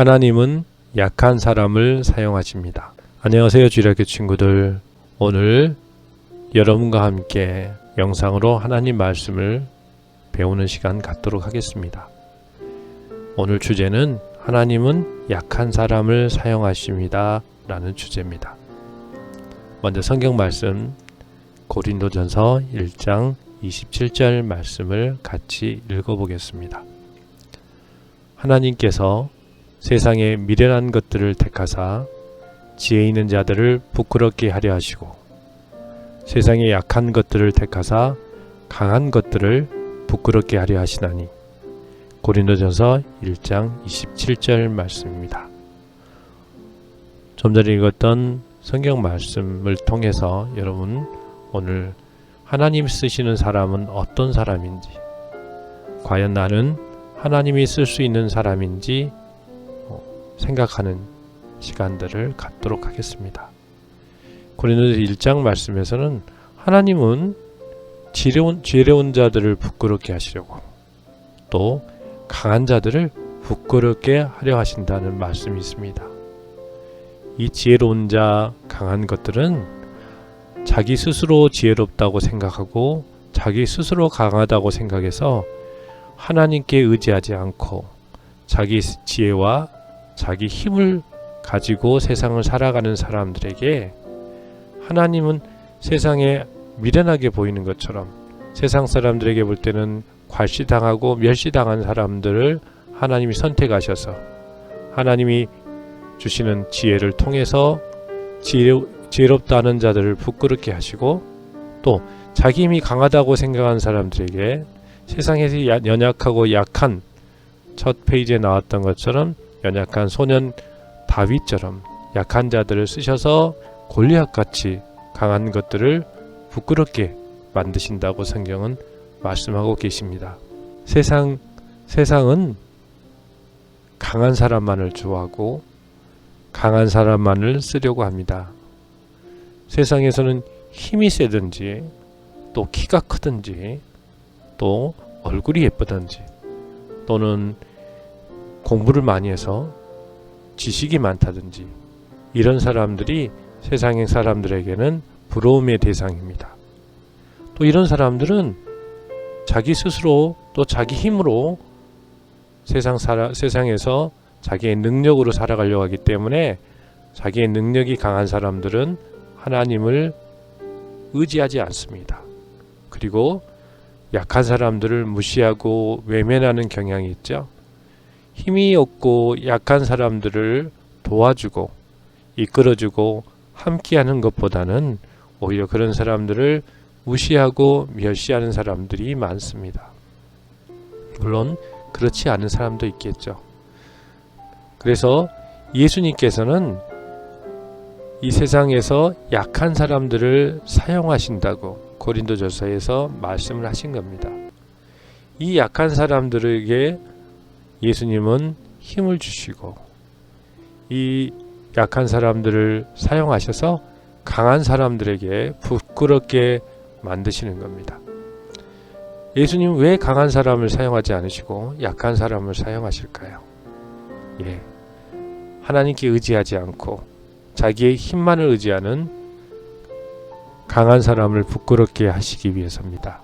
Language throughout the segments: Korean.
하나님은 약한 사람을 사용하십니다. 안녕하세요, 주일학교 친구들. 오늘 여러분과 함께 영상으로 하나님 말씀을 배우는 시간 갖도록 하겠습니다. 오늘 주제는 하나님은 약한 사람을 사용하십니다. 라는 주제입니다. 먼저 성경 말씀 고린도전서 1장 27절 말씀을 같이 읽어보겠습니다. 하나님께서 세상의 미련한 것들을 택하사 지혜 있는 자들을 부끄럽게 하려 하시고 세상의 약한 것들을 택하사 강한 것들을 부끄럽게 하려 하시나니 고린도전서 1장 27절 말씀입니다. 좀 전에 읽었던 성경 말씀을 통해서 여러분 오늘 하나님 쓰시는 사람은 어떤 사람인지 과연 나는 하나님이 쓸 수 있는 사람인지 어, 생각하는 시간들을 갖도록 하겠습니다. 고린도서 1장 말씀에서는 하나님은 지레온, 지레온 자들을 부끄럽게 하시려고 또 강한 자들을 부끄럽게 하려 하신다는 말씀이 있습니다. 이 지혜로운 자, 강한 것들은 자기 스스로 지혜롭다고 생각하고 자기 스스로 강하다고 생각해서 하나님께 의지하지 않고 자기 지혜와 자기 힘을 가지고 세상을 살아가는 사람들에게 하나님은 세상에 미련하게 보이는 것처럼 세상 사람들에게 볼 때는 괄시당하고 멸시당한 사람들을 하나님이 선택하셔서 하나님이 주시는 지혜를 통해서 지혜, 지혜롭다는 자들을 부끄럽게 하시고 또 자기 힘이 강하다고 생각한 사람들에게 세상에서 연약하고 약한 첫 페이지에 나왔던 것처럼 연약한 소년 다윗처럼 약한 자들을 쓰셔서 골리앗같이 강한 것들을 부끄럽게 만드신다고 성경은 말씀하고 계십니다. 세상 세상은 강한 사람만을 좋아하고 강한 사람만을 쓰려고 합니다. 세상에서는 힘이 세든지 또 키가 크든지 또 얼굴이 예쁘든지 또는 공부를 많이 해서 지식이 많다든지 이런 사람들이 세상의 사람들에게는 부러움의 대상입니다. 또 이런 사람들은 자기 스스로 또 자기 힘으로 세상 살아, 세상에서 자기의 능력으로 살아가려고 하기 때문에 자기의 능력이 강한 사람들은 하나님을 의지하지 않습니다. 그리고 약한 사람들을 무시하고 외면하는 경향이 있죠. 힘이 없고 약한 사람들을 도와주고 이끌어주고 함께하는 것보다는 오히려 그런 사람들을 무시하고 멸시하는 사람들이 많습니다. 물론 그렇지 않은 사람도 있겠죠. 그래서 예수님께서는 이 세상에서 약한 사람들을 사용하신다고 고린도전서에서 말씀을 하신 겁니다. 이 약한 사람들에게 예수님은 힘을 주시고 이 약한 사람들을 사용하셔서 강한 사람들에게 부끄럽게 만드시는 겁니다. 예수님 왜 강한 사람을 사용하지 않으시고 약한 사람을 사용하실까요? 예. 하나님께 의지하지 않고 자기의 힘만을 의지하는 강한 사람을 부끄럽게 하시기 위해서입니다.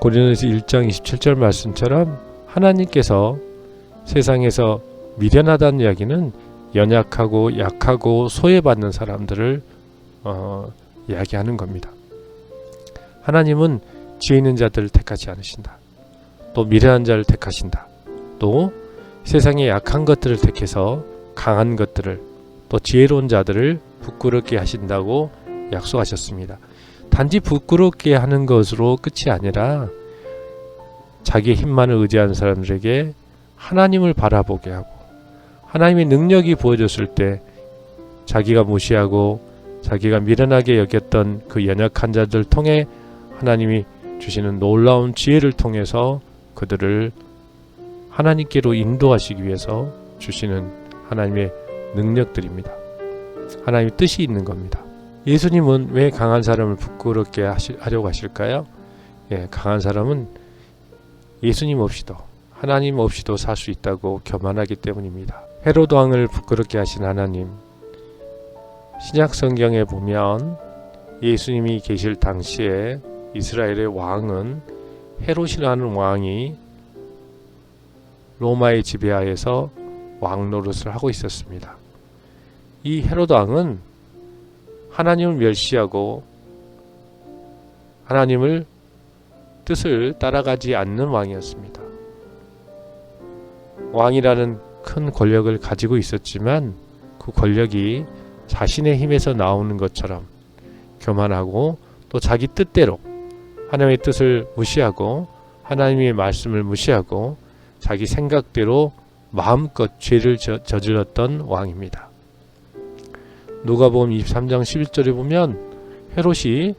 고린도서 1장 27절 말씀처럼 하나님께서 세상에서 미련하다는 이야기는 연약하고 약하고 소외받는 사람들을 어, 이야기하는 겁니다. 하나님은 지혜 있는 자들을 택하지 않으신다. 또 미련한 자를 택하신다. 또 세상의 약한 것들을 택해서 강한 것들을 또 지혜로운 자들을 부끄럽게 하신다고 약속하셨습니다. 단지 부끄럽게 하는 것으로 끝이 아니라 자기의 힘만을 의지하는 사람들에게 하나님을 바라보게 하고 하나님의 능력이 보여졌을 때 자기가 무시하고 자기가 미련하게 여겼던 그 연약한 자들 통해 하나님이 주시는 놀라운 지혜를 통해서 그들을 하나님께로 인도하시기 위해서 주시는 하나님의 능력들입니다. 하나님의 뜻이 있는 겁니다. 예수님은 왜 강한 사람을 부끄럽게 하시, 하려고 하실까요? 예, 강한 사람은 예수님 없이도 하나님 없이도 살 수 있다고 교만하기 때문입니다. 헤로드 왕을 부끄럽게 하신 하나님. 신약 성경에 보면 예수님이 계실 당시에 이스라엘의 왕은 헤롯이라는 왕이 로마의 지배하에서 왕 노릇을 하고 있었습니다. 이 헤로드 왕은 하나님을 멸시하고 하나님을 뜻을 따라가지 않는 왕이었습니다. 왕이라는 큰 권력을 가지고 있었지만 그 권력이 자신의 힘에서 나오는 것처럼 교만하고 또 자기 뜻대로 하나님의 뜻을 무시하고 하나님의 말씀을 무시하고 자기 생각대로 마음껏 죄를 저, 저질렀던 왕입니다. 누가복음 23장 11절에 보면 헤롯이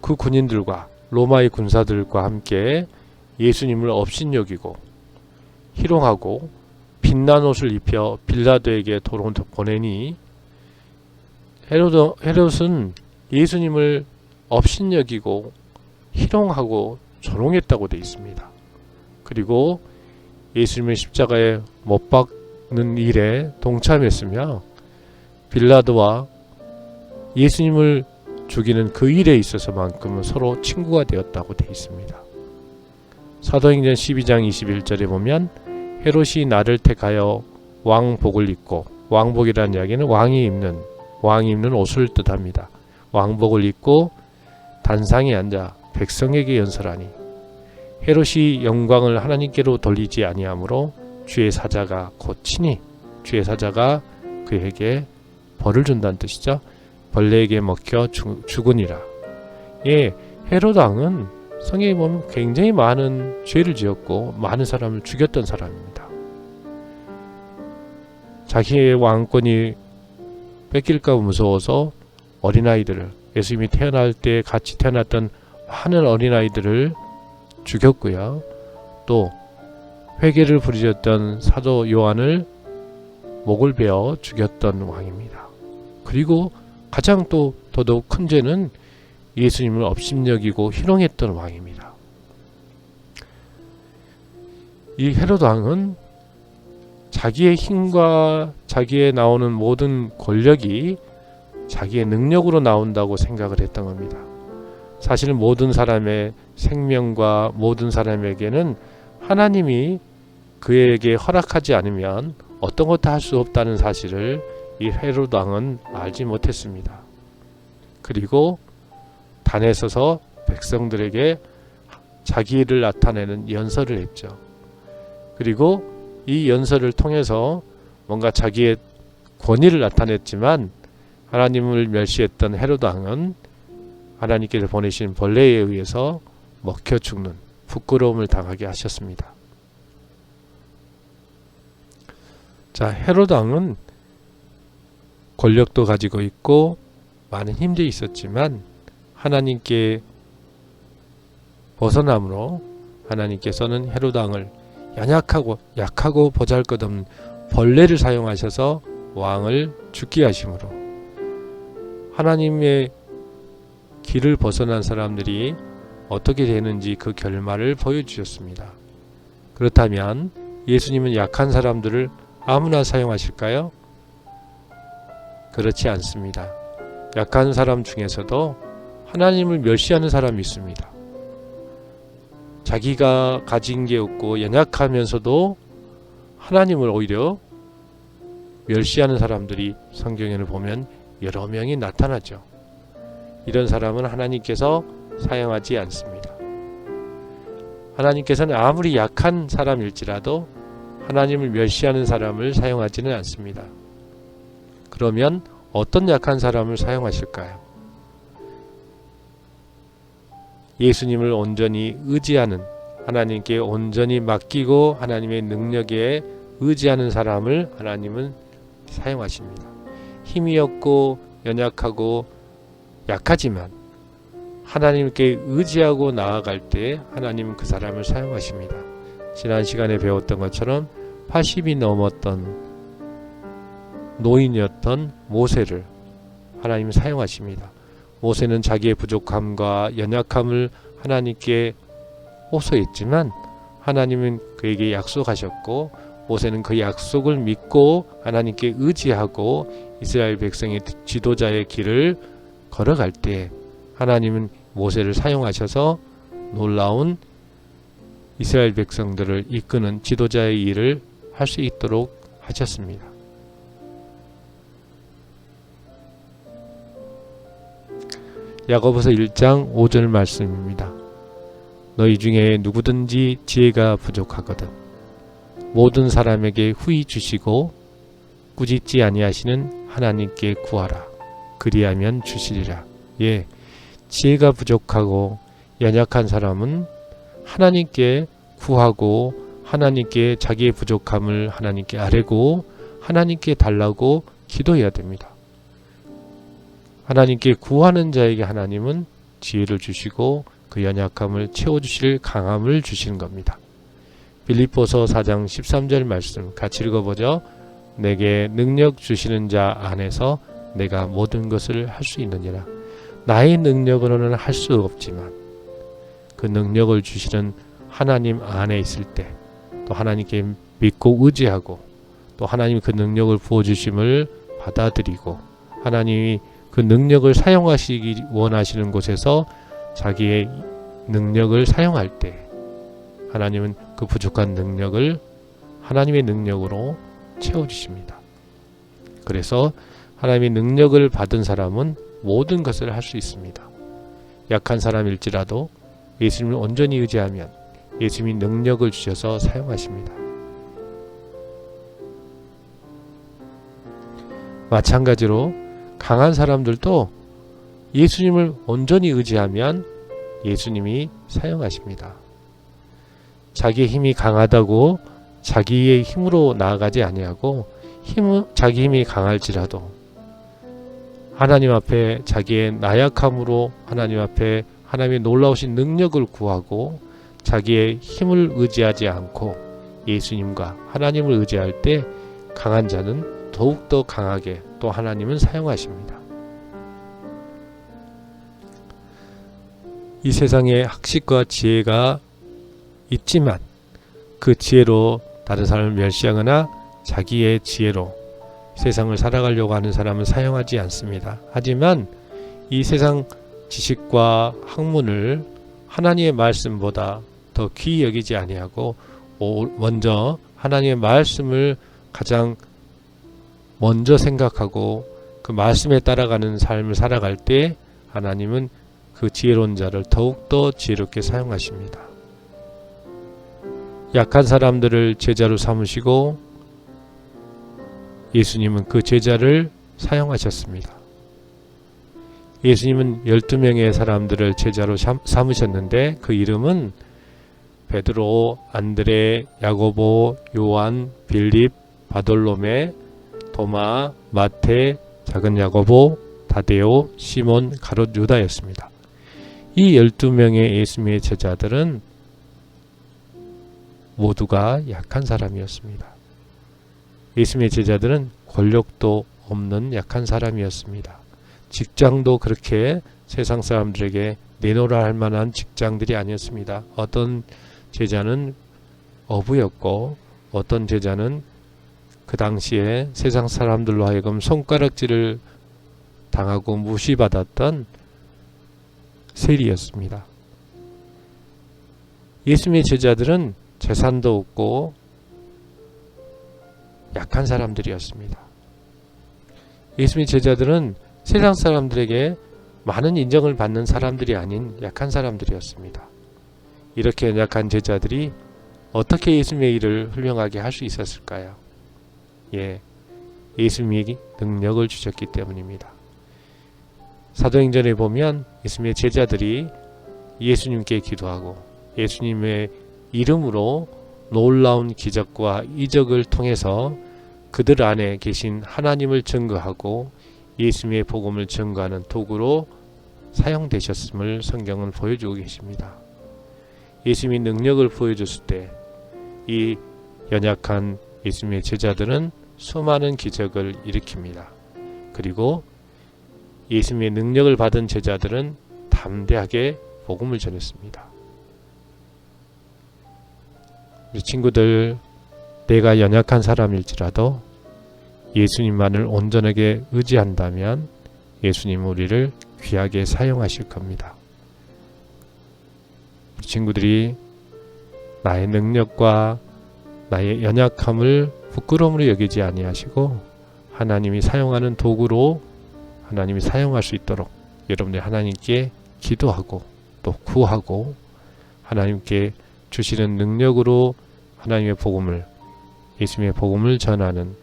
그 군인들과 로마의 군사들과 함께 예수님을 업신여기고 희롱하고 빛난 옷을 입혀 빌라도에게 도로 보내니 헤롯, 헤롯은 예수님을 업신여기고 희롱하고 조롱했다고 되어 있습니다. 그리고 예수님을 십자가에 못 박는 일에 동참했으며 빌라도와 예수님을 죽이는 그 일에 있어서만큼은 서로 친구가 되었다고 되어 있습니다. 사도행전 12장 21절에 보면 헤롯이 나를 택하여 왕복을 입고 왕복이라는 이야기는 왕이 입는 왕이 입는 옷을 뜻합니다. 왕복을 입고 단상에 앉아 백성에게 연설하니 헤롯이 영광을 하나님께로 돌리지 아니하므로 주의 사자가 곧 친히 주의 사자가 그에게 벌을 준다는 뜻이죠. 벌레에게 먹혀 죽으니라. 예, 헤롯 왕은 성경에 보면 굉장히 많은 죄를 지었고 많은 사람을 죽였던 사람입니다. 자기의 왕권이 뺏길까 무서워서 어린아이들을 예수님이 태어날 때 같이 태어났던 많은 어린아이들을 죽였고요. 또 회개를 부르셨던 사도 요한을 목을 베어 죽였던 왕입니다. 그리고 가장 또 더더욱 큰 죄는 예수님을 업심여기고 희롱했던 왕입니다. 이 헤로드 왕은 자기의 힘과 자기의 나오는 모든 권력이 자기의 능력으로 나온다고 생각을 했던 겁니다. 사실 모든 사람의 생명과 모든 사람에게는 하나님이 그에게 허락하지 않으면 어떤 것도 할 수 없다는 사실을 이 헤로드 왕은 알지 못했습니다. 그리고 단에 서서 백성들에게 자기를 나타내는 연설을 했죠. 그리고 이 연설을 통해서 뭔가 자기의 권위를 나타냈지만 하나님을 멸시했던 헤로드 왕은 하나님께서 보내신 벌레에 의해서 먹혀 죽는 부끄러움을 당하게 하셨습니다. 자, 헤로드 왕은 권력도 가지고 있고 많은 힘도 있었지만 하나님께 벗어남으로 하나님께서는 헤로드 왕을 연약하고 약하고 보잘것없는 벌레를 사용하셔서 왕을 죽게 하심으로 하나님의 길을 벗어난 사람들이 어떻게 되는지 그 결말을 보여주셨습니다. 그렇다면 예수님은 약한 사람들을 아무나 사용하실까요? 그렇지 않습니다. 약한 사람 중에서도 하나님을 멸시하는 사람이 있습니다. 자기가 가진 게 없고 연약하면서도 하나님을 오히려 멸시하는 사람들이 성경에는 보면 여러 명이 나타나죠. 이런 사람은 하나님께서 사용하지 않습니다. 하나님께서는 아무리 약한 사람일지라도 하나님을 멸시하는 사람을 사용하지는 않습니다. 그러면 어떤 약한 사람을 사용하실까요? 예수님을 온전히 의지하는 하나님께 온전히 맡기고 하나님의 능력에 의지하는 사람을 하나님은 사용하십니다. 힘이 없고 연약하고 약하지만 하나님께 의지하고 나아갈 때 하나님은 그 사람을 사용하십니다. 지난 시간에 배웠던 것처럼 80이 넘었던 노인이었던 모세를 하나님 사용하십니다. 모세는 자기의 부족함과 연약함을 하나님께 호소했지만 하나님은 그에게 약속하셨고 모세는 그 약속을 믿고 하나님께 의지하고 이스라엘 백성의 지도자의 길을 걸어갈 때 하나님은 모세를 사용하셔서 놀라운 이스라엘 백성들을 이끄는 지도자의 일을 할 수 있도록 하셨습니다. 야고보서 1장 5절 말씀입니다. 너희 중에 누구든지 지혜가 부족하거든 모든 사람에게 후히 주시고 꾸짖지 아니하시는 하나님께 구하라 그리하면 주시리라. 예. 지혜가 부족하고 연약한 사람은 하나님께 구하고 하나님께 자기의 부족함을 하나님께 아뢰고 하나님께 달라고 기도해야 됩니다. 하나님께 구하는 자에게 하나님은 지혜를 주시고 그 연약함을 채워주실 강함을 주시는 겁니다. 빌립보서 4장 13절 말씀 같이 읽어보죠. 내게 능력 주시는 자 안에서 내가 모든 것을 할 수 있느니라. 나의 능력으로는 할 수 없지만 그 능력을 주시는 하나님 안에 있을 때 또 하나님께 믿고 의지하고 또 하나님 그 능력을 부어주심을 받아들이고 하나님이 그 능력을 사용하시기 원하시는 곳에서 자기의 능력을 사용할 때 하나님은 그 부족한 능력을 하나님의 능력으로 채워주십니다. 그래서 하나님의 능력을 받은 사람은 모든 것을 할 수 있습니다. 약한 사람일지라도 예수님을 온전히 의지하면 예수님이 능력을 주셔서 사용하십니다. 마찬가지로 강한 사람들도 예수님을 온전히 의지하면 예수님이 사용하십니다. 자기의 힘이 강하다고 자기의 힘으로 나아가지 아니하고 힘 자기 힘이 강할지라도 하나님 앞에 자기의 나약함으로 하나님 앞에 하나님의 놀라우신 능력을 구하고 자기의 힘을 의지하지 않고 예수님과 하나님을 의지할 때 강한 자는 더욱더 강하게 또 하나님은 사용하십니다. 이 세상에 학식과 지혜가 있지만 그 지혜로 다른 사람을 멸시하거나 자기의 지혜로 세상을 살아가려고 하는 사람은 사용하지 않습니다. 하지만 이 세상 지식과 학문을 하나님의 말씀보다 더 귀히 여기지 아니하고 먼저 하나님의 말씀을 가장 먼저 생각하고 그 말씀에 따라가는 삶을 살아갈 때 하나님은 그 지혜로운 자를 더욱더 지혜롭게 사용하십니다. 약한 사람들을 제자로 삼으시고 예수님은 그 제자를 사용하셨습니다. 예수님은 12명의 사람들을 제자로 삼으셨는데 그 이름은 베드로, 안드레, 야고보, 요한, 빌립, 바돌로메, 도마, 마테, 작은 야고보, 다데오, 시몬, 가롯 유다였습니다. 이 12명의 예수님의 제자들은 모두가 약한 사람이었습니다. 예수님의 제자들은 권력도 없는 약한 사람이었습니다. 직장도 그렇게 세상 사람들에게 내놓으라 할 만한 직장들이 아니었습니다. 어떤 제자는 어부였고 어떤 제자는 그 당시에 세상 사람들로 하여금 손가락질을 당하고 무시받았던 세리였습니다. 예수님의 제자들은 재산도 없고 약한 사람들이었습니다. 예수님의 제자들은 세상 사람들에게 많은 인정을 받는 사람들이 아닌 약한 사람들이었습니다. 이렇게 연약한 제자들이 어떻게 예수님의 일을 훌륭하게 할 수 있었을까요? 예, 예수님이 능력을 주셨기 때문입니다. 사도행전에 보면 예수님의 제자들이 예수님께 기도하고 예수님의 이름으로 놀라운 기적과 이적을 통해서 그들 안에 계신 하나님을 증거하고 예수님의 복음을 증거하는 도구로 사용되셨음을 성경은 보여주고 계십니다. 예수님이 능력을 보여줬을 때 이 연약한 예수님의 제자들은 수많은 기적을 일으킵니다. 그리고 예수님의 능력을 받은 제자들은 담대하게 복음을 전했습니다. 우리 친구들 내가 연약한 사람일지라도 예수님만을 온전하게 의지한다면 예수님 우리를 귀하게 사용하실 겁니다. 우리 친구들이 나의 능력과 나의 연약함을 부끄러움으로 여기지 아니하시고 하나님이 사용하는 도구로 하나님이 사용할 수 있도록 여러분들 하나님께 기도하고 또 구하고 하나님께 주시는 능력으로 하나님의 복음을 예수님의 복음을 전하는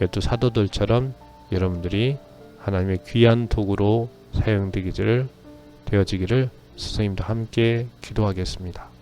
열두 사도들처럼 여러분들이 하나님의 귀한 도구로 사용되기를 되어지기를 스승님도 함께 기도하겠습니다.